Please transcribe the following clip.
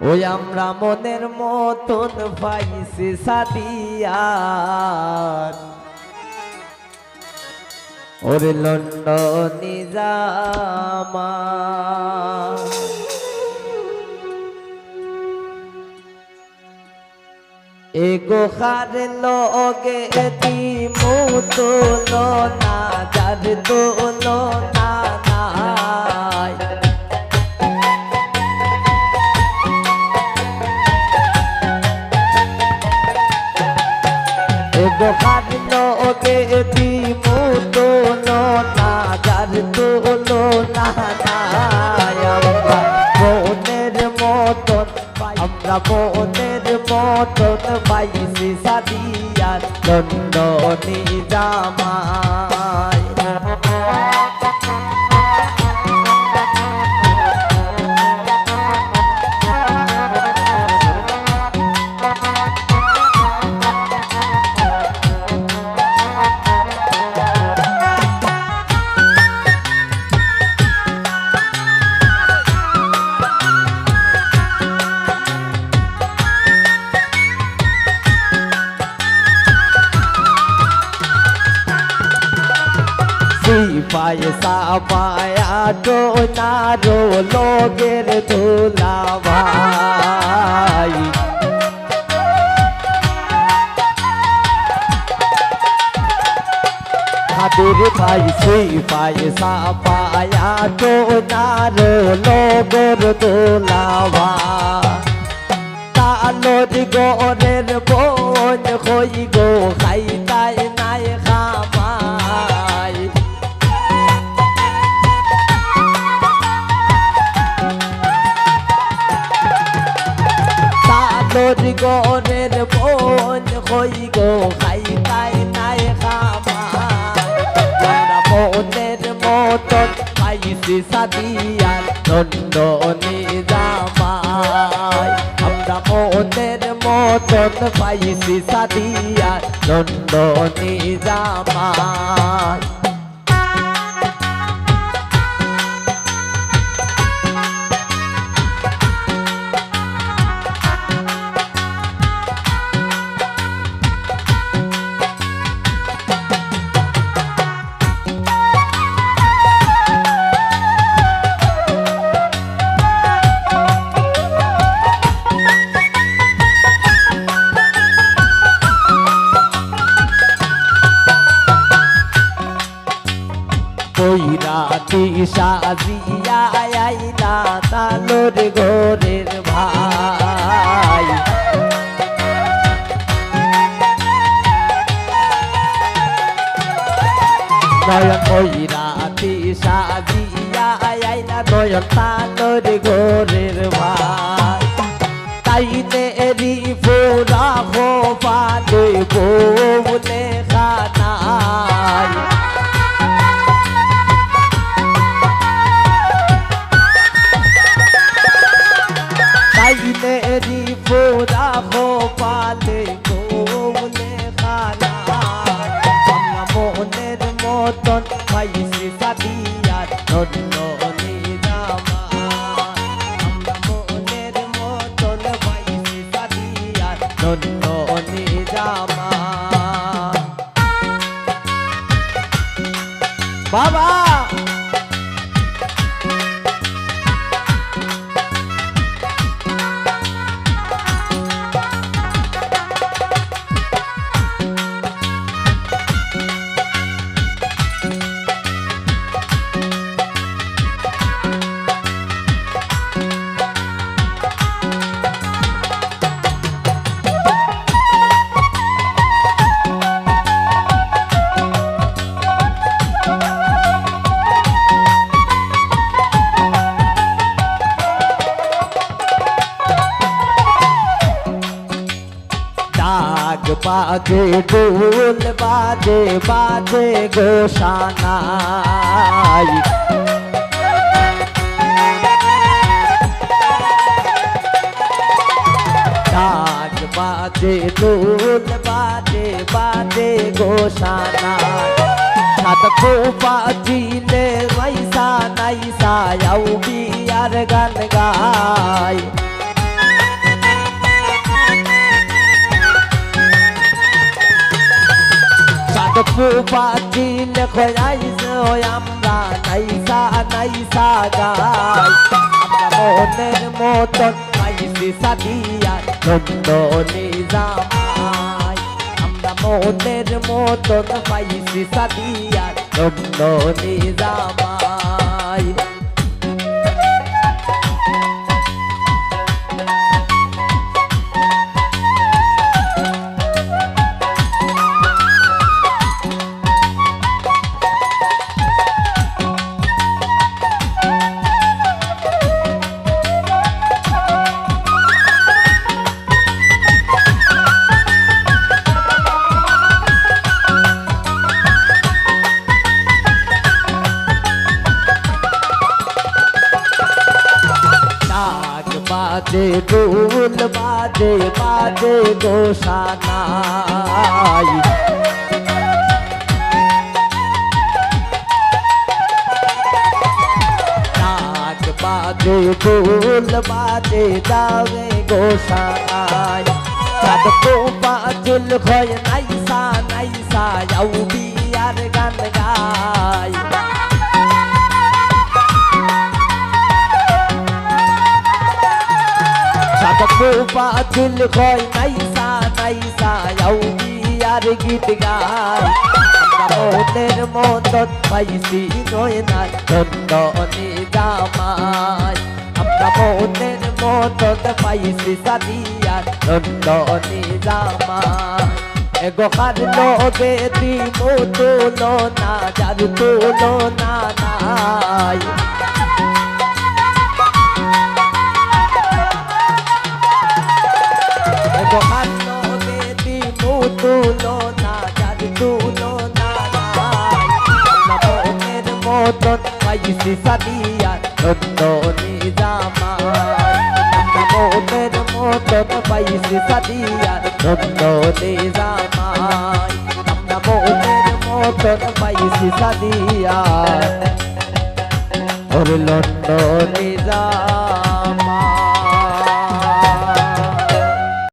ওই আমরা মনের মতন পাইছি সাদিয়ার। ওরে লন্ডনি জামা এগো খার লগে দিমু তোলো না যার তোলো না নাই তোলো না মনের মতন আমরা বোনের মতন পাইছি সাদিয়ার লন্ডনি জামাই। সিপাই সাপায়া টোনারো লোগের ধুলা ভাই। খাদের ভাই টোনারো বোন হই গো খাই গরের বোন হই গো খাই তাই নাই আমরা মনের মতন পাইছি সাদিয়ার নন্দনী জামাই। আমরা মনের মতন পাইছি সাদিয়ার নন্দনী জামাই। কইরা দিশা জিয়া আইলা তালোর গোরের ভাই। নয়ন কইরা দিশা জিয়া আইলা নয়ন তালোর গোরের ভাই। তাইতে এরি ফোরা হো পালে বলে ফোরা হো পালে বলে খানাই আমরা মনের মতন পাইছি সাদিয়ার নন্দনী ডাক বাজে ডোল বাজে বাজে গোসানাই ডাক বাজে ডোল বাজে বাজে গোসানাই সাত বাজিলে মাইসা নাইসা আউ বিয়ার গান গায় চাঁদপু পাচিল খয়াইছে আমরা নাইসা নাইসা আমরা মনের মতন পাইছি সাদিয়া ধন্য নিজামাই আমরা মনের মতন পাইছি সাদিয়া ধন্য বাজে ঢোল বাজে বাজে গোসানাই ডাক বাজে ঢোল বাজে যাবে গোসানাই চাঁদপো পাঁচুল খয় নাইসা নাইসা যাও বিয়ার গান গাই চাঁদপো পাঁচুল খয় নাইসা নাইসা যাও বিয়ার গীত আমরা মনের মতন পাইছি নয়না ধন্য নিজামাই আমরা মনের মতন পাইছি সাদিয়া ধন্য নিজামাই এগোখার লগে দিমু তুলো না যার তুলো না নাই এগোখার লগে দিমু তুলো না যার তুলো না মনের মতন পাইছি সাদিয়া ধন্য নিজামাই আমরা মনের মতন পাইছি সাদিয়া ধন্য নিজামাই আমরা মনের মতন পাইছি সাদিয়া ওর লন্ড নিজাম